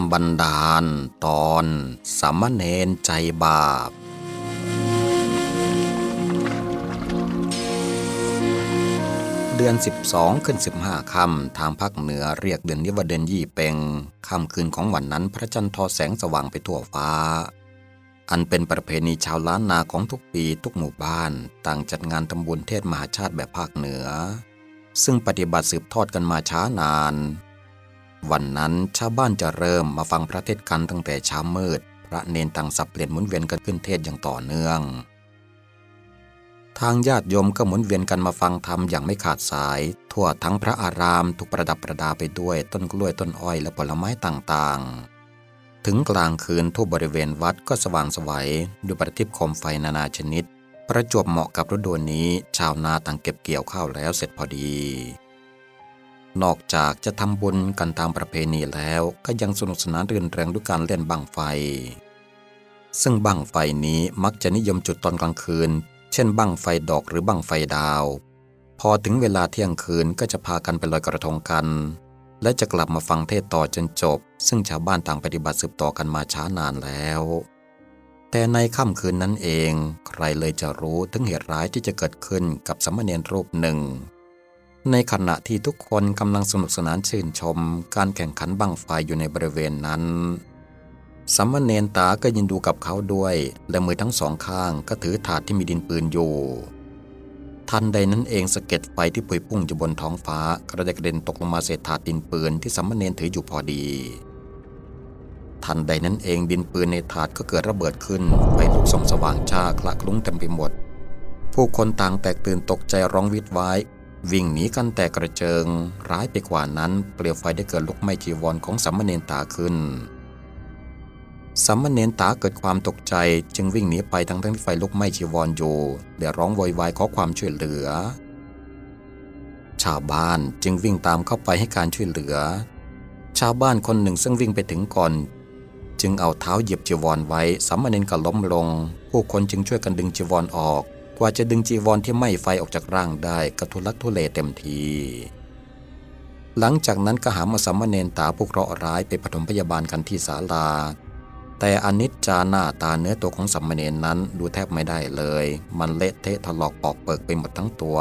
ำบันดาล ตอนสามเณรใจบาป เดือน 12 ขึ้น 15ค่ำทางภาคเหนือเรียกเดือนนี้ว่าเดือนยี่เปงค่ำคืนของวันนั้นพระจันทร์ทอแสงสว่างไปทั่วฟ้า อันเป็นประเพณีชาวล้านนาของทุกปีทุกหมู่บ้าน ต่างจัดงานทำบุญเทศมหาชาติแบบภาคเหนือ ซึ่งปฏิบัติสืบทอดกันมาช้านาน วันนั้นชาวบ้านจะเริ่มมาฟังพระเทศกันตั้งแต่เช้ามืด พระเนนต่างสับเปลี่ยนหมุนเวียนกันขึ้นเทศอย่างต่อเนื่อง ทางญาติโยมก็หมุนเวียนกันมาฟังธรรมอย่างไม่ขาดสาย ทั่วทั้งพระอารามถูกประดับประดาไปด้วยต้นกล้วยต้นอ้อยและผลไม้ต่างๆ ถึงกลางคืนทั่วบริเวณวัดก็สว่างไสวัยด้วยประทีปโคมไฟนานาชนิด ประจวบเหมาะกับฤดูนี้ ชาวนาต่างเก็บเกี่ยวข้าวแล้วเสร็จพอดี นอกจากจะทำบุญกันตามประเพณีแล้วก็ยังสนุกสนานเรื่นเริงด้วยการเล่นบังไฟ ซึ่งบังไฟนี้มักจะนิยมจุดตอนกลางคืน เช่นบังไฟดอกหรือบังไฟดาว พอถึงเวลาเที่ยงคืนก็จะพากันไปลอยกระทงกัน และจะกลับมาฟังเทศต่อจนจบ ซึ่งชาวบ้านต่างปฏิบัติสืบต่อกันมาช้านานแล้ว แต่ในค่ำคืนนั้นเอง ใครเลยจะรู้ถึงเหตุร้ายที่จะเกิดขึ้นกับสามเณรรูปหนึ่ง ในขณะที่ทุกคนกำลังสนุกสนานชื่นชม การแข่งขันบังไฟอยู่ในบริเวณนั้นสามเณรตาก็ยินดูกับเขาด้วย และมือทั้งสองข้างก็ถือถาดที่มีดินปืนอยู่ ทันใดนั้นเองสะเก็ดไฟที่ปุยพุ่งอยู่บนท้องฟ้ากระเด็นกระเด็นตกลงมาเศษถาดดินปืนที่สามเณรถืออยู่พอดี ทันใดนั้นเองดินปืนในถาดก็เกิดระเบิดขึ้นไฟลุกส่องสว่างจ้าคละคลุ้งเต็มไปหมด ผู้คนต่างแตกตื่นตกใจร้องวิดไว้ วิ่งหนีกันแตกกระเจิง ร้ายไปกว่านั้น เปลวไฟได้เกิดลุกไหม้จีวรของสามเณรตาขึ้นสามเณรตาเกิดความตกใจจึงวิ่งหนีไปทั้งทั้งที่ไฟลุกไหม้จีวรอยู่และร้องโวยวายขอความช่วยเหลือ ชาวบ้านจึงวิ่งตามเข้าไปให้การช่วยเหลือ ชาวบ้านคนหนึ่งซึ่งวิ่งไปถึงก่อน จึงเอาเท้าเหยียบจีวรไว้สามเณรก็ล้มลง ผู้คนจึงช่วยกันดึงจีวรออกก ว่าจะดึงจีวรที่ไหม้ไฟออกจากร่างได้ก็ทุลักทุเลเต็มที หลังจากนั้นก็หามาสามเณรตาผู้เคราะห์ร้ายไปปฐมพยาบาลกันที่ศาลา แต่อนิจจาหน้าตาเนื้อตัวของสามมเณรนั้นดูแทบไม่ได้เลย มันเละเทะถลอกปอกเปิกไปหมดทั้งตัว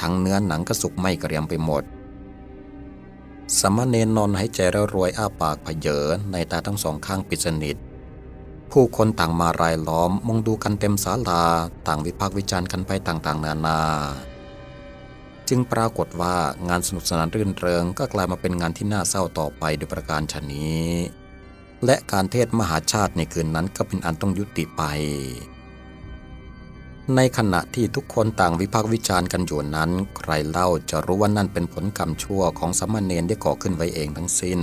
ทั้งเนื้อหนังก็สุกไหม้เกรียมไปหมดสามเณรนอนหายใจแล้วรวยอ้าปากเผยอในตาทั้งสองข้างปิดสนิท ผู้คนต่างมารายล้อมมองดูกันเต็มศาลาต่างวิพากษ์วิจารณ์กันไปต่างๆ นานา จึงปรากฏว่างานสนุกสนานรื่นเริงก็กลายมาเป็นงานที่น่าเศร้าต่อไปโดยประการชนนี้ และการเทศมหาชาติในคืนนั้นก็เป็นอันต้องยุติไป ในขณะที่ทุกคนต่างวิพากษ์วิจารณ์กันอยู่นั้น ใครเล่าจะรู้ว่านั่นเป็นผลกรรมชั่วของสามเณรได้ก่อขึ้นไว้เองทั้งสิ้น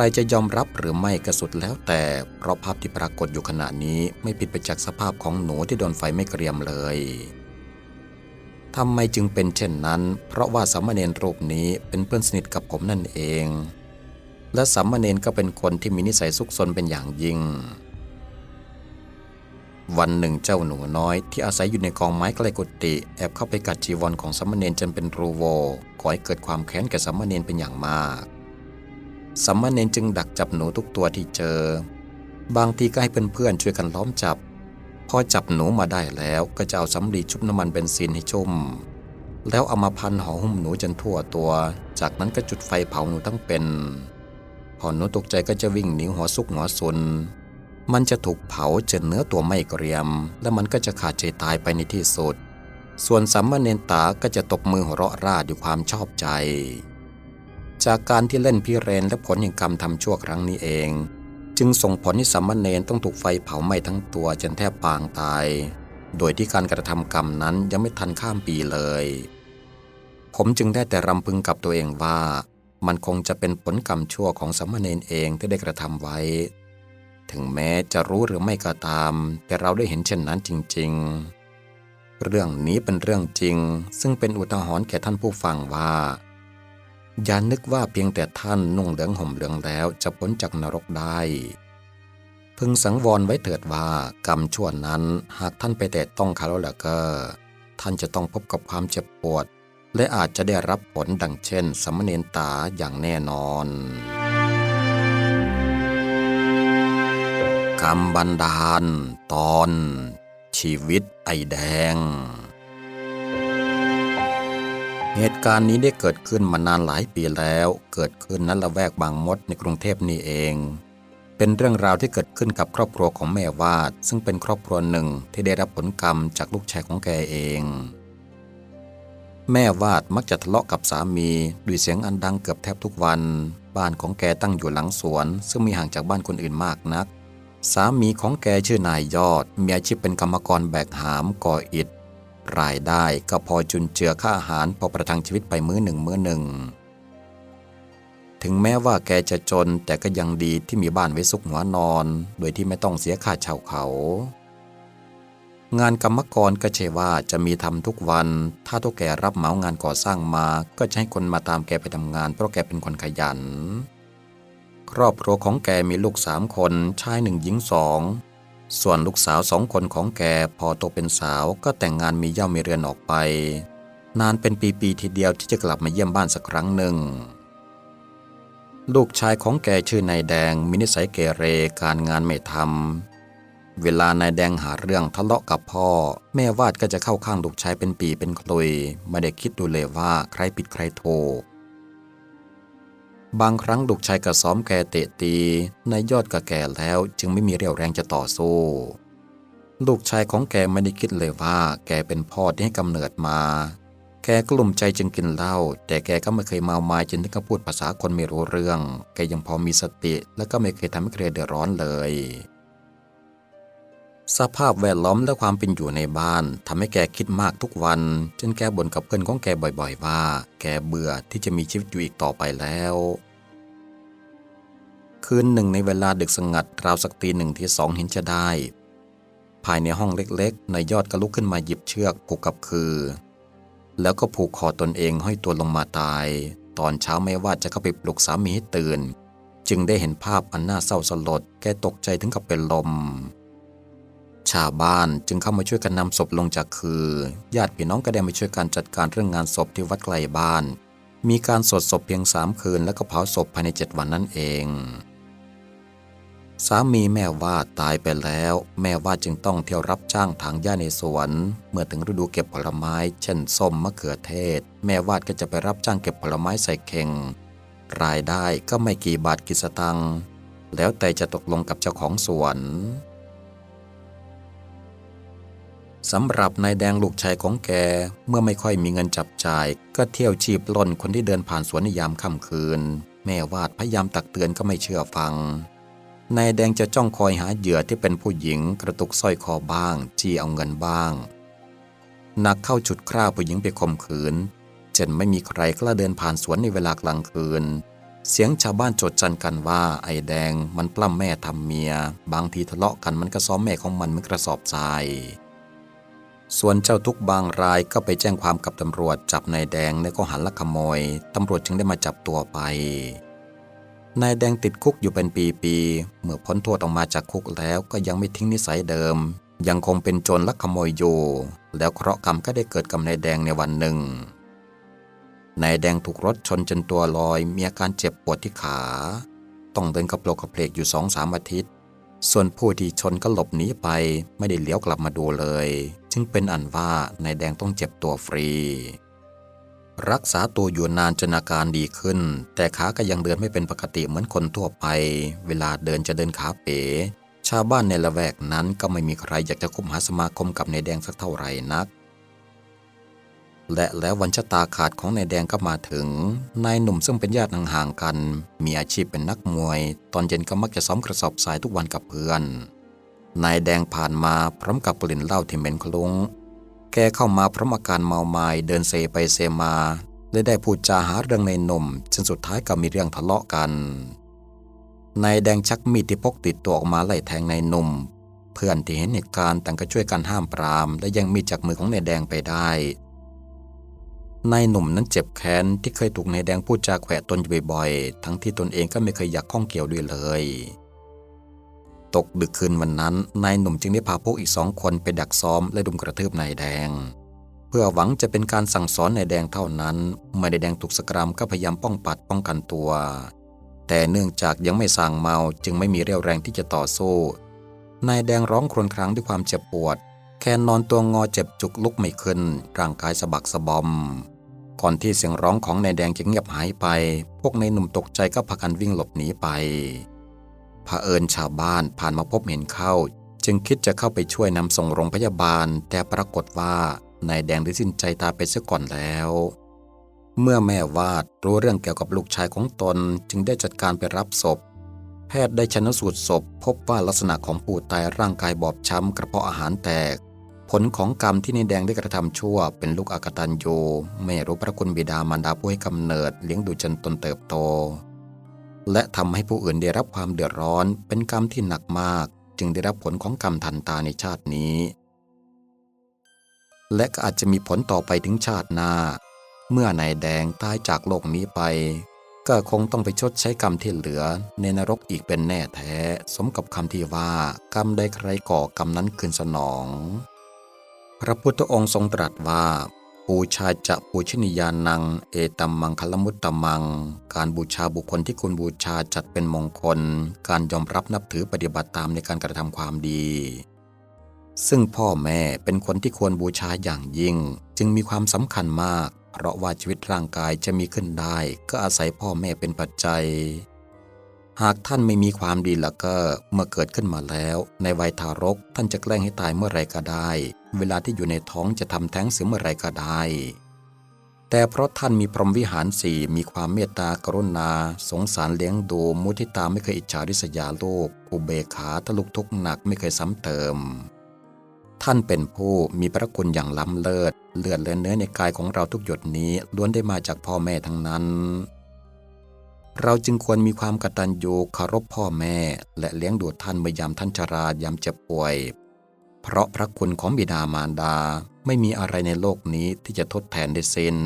รจะยอมรับหรือไม่ก็สุดแล้วแต่ เพราะภาพที่ปรากฏอยู่ขณะนี้ไม่ผิดไปจากสภาพของหนูที่โดนไฟไม่เกรียมเลยทำไมจึงเป็นเช่นนั้น เพราะว่าสามเณรรูปนี้เป็นเพื่อนสนิทกับผมนั่นเอง และสามเณรก็เป็นคนที่มีนิสัยซุกซนเป็นอย่างยิ่ง วันหนึ่งเจ้าหนูน้อยที่อาศัยอยู่ในกองไม้ใกล้กุฏิแอบเข้าไปกัดจีวรของสามเณรจนเป็นรูโวก่อให้เกิดความแค้นแก่สามเณรเป็นอย่างมาก สามมาเณรจึงดักจับหนูทุกตัวที่เจอ บางทีก็ให้เพื่อนๆช่วยกันล้อมจับ พอจับหนูมาได้แล้วก็จะเอาสำลีชุบน้ำมันเบนซินให้ชุ่ม แล้วเอามาพันห่อหุ้มหนูจนทั่วตัว จากนั้นก็จุดไฟเผาหนูทั้งเป็นพอหนูตกใจก็จะวิ่งหนีหัวซุกหัวซุนมันจะถูกเผาจนเนื้อตัวไม่เกรียม และมันก็จะขาดใจตายไปในที่สุด ส่วนสัมมาเนนตาก็จะตบมือหัวเราะร่าด้วยความชอบใจ จากการที่เล่นพิเรนและผลแห่งกรรมทำชั่วครั้งนี้เอง จึงส่งผลให้สัมมาเนนต้องถูกไฟเผาไหม้ทั้งตัวจนแทบปางตาย โดยที่การกระทำกรรมนั้นยังไม่ทันข้ามปีเลย ผมจึงได้แต่รำพึงกับตัวเองว่า มันคงจะเป็นผลกรรมชั่วของสัมมาเนนเองที่ได้กระทำไว้ ถึงแม้จะรู้หรือไม่ก็ตาม แต่เราได้เห็นเช่นนั้นจริง ๆ เรื่องนี้เป็นเรื่องจริง ซึ่งเป็นอุทาหรณ์แก่ท่านผู้ฟังว่า อย่านึกว่าเพียงแต่ท่านนุ่งเหลืองห่มเหลืองแล้วจะพ้นจากนรกได้ พึงสังวรไว้เถิดว่ากรรมชั่วนั้นหากท่านไปแตะต้องเขาแล้วล่ะก็ ท่านจะต้องพบกับความเจ็บปวด และอาจจะได้รับผลดังเช่นสามเณรตาอย่างแน่นอน กรรมบันดาล ตอน ชีวิตไอแดง เหตุการณ์นี้ได้เกิดขึ้นมานานหลายปีแล้ว เกิดขึ้นณละแวกบางมดในกรุงเทพนี่เอง เป็นเรื่องราวที่เกิดขึ้นกับครอบครัวของแม่วาด ซึ่งเป็นครอบครัวหนึ่งที่ได้รับผลกรรมจากลูกชายของแกเอง แม่วาดมักจะทะเลาะกับสามีด้วยเสียงอันดังเกือบแทบทุกวัน บ้านของแกตั้งอยู่หลังสวน ซึ่งมีห่างจากบ้านคนอื่นมากนัก สามีของแกชื่อนายยอดมีอาชีพเป็นกรรมกรแบกหามก่ออิฐ รายได้ก็พอจุนเจือค่าอาหารพอประทังชีวิตไปมื้อหนึ่งมื้อหนึ่ง ถึงแม้ว่าแกจะจนแต่ก็ยังดีที่มีบ้านไว้ซุกหัวนอน โดยที่ไม่ต้องเสียค่าเช่าเขา งานกรรมกรก็ใช่ว่าจะมีทำทุกวัน ถ้าตัวแกรับเหมางานก่อสร้างมาก็จะให้คนมาตามแกไปทำงาน เพราะแกเป็นคนขยัน ครอบครัวของแกมีลูกสามคนชายหนึ่งหญิงสอง ส่วนลูกสาวสองคนของแกพอโตเป็นสาวก็แต่งงานมีเย่ามีเรือนออกไป นานเป็นปีๆทีเดียวที่จะกลับมาเยี่ยมบ้านสักครั้งหนึ่ง ลูกชายของแกชื่อนายแดงมีนิสัยเกเรการงานไม่ทำเวลานายแดงหาเรื่องทะเลาะกับพ่อ แม่วาดก็จะเข้าข้างลูกชายเป็นปีเป็นคลุย ไม่ได้คิดดูเลยว่าใครผิดใครถูก บางครั้งลูกชายกระซ้อมแกเตะตีนายยอดก็แก่แล้วจึงไม่มีเรี่ยวแรงจะต่อสู้ ลูกชายของแกไม่ได้คิดเลยว่า แกเป็นพ่อที่ให้กำเนิดมา แกกลุ่มใจจึงกินเหล้าแต่แกก็ไม่เคยเมาไม้จนถึงกับพูดภาษาคนไม่รู้เรื่อง แกยังพอมีสติ และก็ไม่เคยทำให้ใครเดือดร้อนเลย สภาพแวดล้อมและความเป็นอยู่ในบ้านทำให้แกคิดมากทุกวัน จนแกบ่นกับเพื่อนของแกบ่อยๆ ว่า แกเบื่อที่จะมีชีวิตอยู่อีกต่อไปแล้ว คืนหนึ่งในเวลาดึกสงัดราวสักตีหนึ่งที่สองเห็นจะได้ ภายในห้องเล็กๆนายยอดก็ลุกขึ้นมาหยิบเชือกผูกกับคือ แล้วก็ผูกคอตนเองห้อยตัวลงมาตาย ตอนเช้าไม่ว่าจะเข้าไปปลุกสามีให้ตื่น จึงได้เห็นภาพอันน่าเศร้าสลด แกตกใจถึงกับเป็นลม ชาวบ้านจึงเข้ามาช่วยกันนำศพลงจากคือ ญาติพี่น้องก็ได้มาช่วยกันจัดการเรื่องงานศพที่วัดไกลบ้าน มีการสวดศพเพียงสามคืน แล้วก็เผาศพภายในเจ็ดวันนั่นเอง สามีแม่วาดตายไปแล้ว แม่วาดจึงต้องเที่ยวรับจ้างถางหญ้าในสวน เมื่อถึงฤดูเก็บผลไม้ เช่นส้มมะเขือเทศ แม่วาดก็จะไปรับจ้างเก็บผลไม้ใส่เข่ง รายได้ก็ไม่กี่บาทกี่สตังค์แล้วแต่จะตกลงกับเจ้าของสวน สำหรับนายแดงลูกชายของแก เมื่อไม่ค่อยมีเงินจับจ่าย ก็เที่ยวชีพล่นคนที่เดินผ่านสวนในยามค่ำคืน แม่วาดพยายามตักเตือนก็ไม่เชื่อฟังนายแดงจะจ้องคอยหาเหยื่อที่เป็นผู้หญิงกระตุกสร้อยคอบ้างจี้เอาเงินบ้างหนักเข้าจุดคร่าผู้หญิงไปข่มขืนจนไม่มีใครกล้าเดินผ่านสวนในเวลากลางคืน เสียงชาวบ้านโจดจันกันว่าไอ้แดงมันปล้ำแม่ทำเมีย บางทีทะเลาะกันมันก็ซ้อมแม่ของมันมือนกระสอบทราย ส่วนเจ้าทุกบางรายก็ไปแจ้งความกับตำรวจจับนายแดงในข้อหาลักขโมย ตำรวจจึงได้มาจับตัวไป นายแดงติดคุกอยู่เป็นปีๆ เมื่อพ้นโทษออกมาจากคุกแล้วก็ยังไม่ทิ้งนิสัยเดิม ยังคงเป็นโจรลักขโมยอยู่ แล้วเคราะห์กรรมก็ได้เกิดกับนายแดงในวันหนึ่ง นายแดงถูกรถชนจนตัวลอย มีอาการเจ็บปวดที่ขา ต้องเดินกระโปรงกระเพลกอยู่สองสามอาทิตย์ ส่วนผู้ที่ชนก็หลบหนีไปไม่ได้เลี้ยวกลับมาดูเลย จึงเป็นอันว่านายแดงต้องเจ็บตัวฟรี รักษาตัวอยู่นานจนอาการดีขึ้น แต่ขาก็ยังเดินไม่เป็นปกติเหมือนคนทั่วไป เวลาเดินจะเดินขาเป๋ ชาวบ้านในละแวกนั้นก็ไม่มีใครอยากจะคบหาสมาคมกับนายแดงสักเท่าไหร่นัก และแล้ววันชะตาขาดของนายแดงก็มาถึง นายหนุ่มซึ่งเป็นญาติห่างๆกัน มีอาชีพเป็นนักมวย ตอนเย็นก็มักจะซ้อมกระสอบทรายทุกวันกับเพื่อน นายแดงผ่านมาพร้อมกับกลิ่นเหล้าที่เหม็นคลุ้ง แกเข้ามาพร้อมอาการเมาไม้เดินเซไปเซมาและได้พูดจาหาเรื่องในหนุ่มจนสุดท้ายก็มีเรื่องทะเลาะกัน นายแดงชักมีดที่พกติดตัวออกมาไล่แทงนายหนุ่ม เพื่อนที่เห็นเหตุการณ์ต่างก็ช่วยกันห้ามปราม และยังมีดจากมือของนายแดงไปได้ นายหนุ่มนั้นเจ็บแค้นที่เคยถูกนายแดงพูดจาแขวะตนอยู่บ่อยๆ ทั้งที่ตนเองก็ไม่เคยอยากข้องเกี่ยวด้วยเลย ตกดึกคืนวันนั้น นายหนุ่มจึงได้พาพวกอีกสองคนไปดักซ้อมและดุมกระทืบนายแดง เพื่อหวังจะเป็นการสั่งสอนนายแดงเท่านั้น เมื่อนายแดงถูกสกรามก็พยายามป้องปัดป้องกันตัว แต่เนื่องจากยังไม่สั่งเมาจึงไม่มีเรี่ยวแรงที่จะต่อสู้ นายแดงร้องครวญครางด้วยความเจ็บปวด แค่นอนตัวงอเจ็บจุกลุกไม่ขึ้น ร่างกายสะบักสะบอม ก่อนที่เสียงร้องของนายแดงจะเงียบหายไป พวกนายหนุ่มตกใจก็พากันวิ่งหลบหนีไปเผอิญชาวบ้านผ่านมาพบเห็นเข้า จึงคิดจะเข้าไปช่วยนำส่งโรงพยาบาล แต่ปรากฏว่านายแดงได้สิ้นใจตายไปเสียก่อนแล้ว เมื่อแม่วาดรู้เรื่องเกี่ยวกับลูกชายของตนจึงได้จัดการไปรับศพ แพทย์ได้ชนสูตรศพ พบว่าลักษณะของผู้ตายร่างกายบอบช้ำกระเพาะอาหารแตก ผลของกรรมที่นายแดงได้กระทำชั่ว เป็นลูกอากตันยูไม่รู้พระคุณบิดามารดาผู้ให้กำเนิดเลี้ยงดูจนตนเติบโต และทำให้ผู้อื่นได้รับความเดือดร้อน เป็นกรรมที่หนักมาก จึงได้รับผลของกรรมทันตาในชาตินี้ และก็อาจจะมีผลต่อไปถึงชาติหน้า เมื่อนายแดงตายจากโลกนี้ไป ก็คงต้องไปชดใช้กรรมที่เหลือ ในนรกอีกเป็นแน่แท้ สมกับคำที่ว่ากรรมใดใครก่อกรรมนั้นคืนสนอง พระพุทธองค์ทรงตรัสว่าปูชาจะปูชนียานัง เอตัมมังคลมุตตมัง การบูชาบุคคลที่คุณบูชาจัดเป็นมงคล การยอมรับนับถือปฏิบัติตามในการกระทำความดี ซึ่งพ่อแม่เป็นคนที่ควรบูชาอย่างยิ่ง จึงมีความสำคัญมาก เพราะว่าชีวิตร่างกายจะมีขึ้นได้ ก็อาศัยพ่อแม่เป็นปัจจัย หากท่านไม่มีความดีแล้วก็เมื่อเกิดขึ้นมาแล้ว ในวัยทารกท่านจะแกล้งให้ตายเมื่อไรก็ได้ เวลาที่อยู่ในท้องจะทำแท้งเสียเมื่อไรก็ได้ แต่เพราะท่านมีพรหมวิหารสี่มีความเมตตากรุณา สงสารเลี้ยงดูมุทิตาไม่เคยอิจฉาริษยาโลก อุเบกขาทะลุกทุกหนักไม่เคยซ้ำเติม ท่านเป็นผู้มีพระคุณอย่างล้ำเลิศ เลือดและเนื้อในกายของเราทุกหยดนี้ล้วนได้มาจากพ่อแม่ทั้งนั้นเราจึงควรมีความกตัญญูเคารพพ่อแม่ และเลี้ยงดูท่านเมื่อยามท่านชรายามเจ็บป่วย เพราะพระคุณของบิดามารดาไม่มีอะไรในโลกนี้ที่จะทดแทนได้สิ้น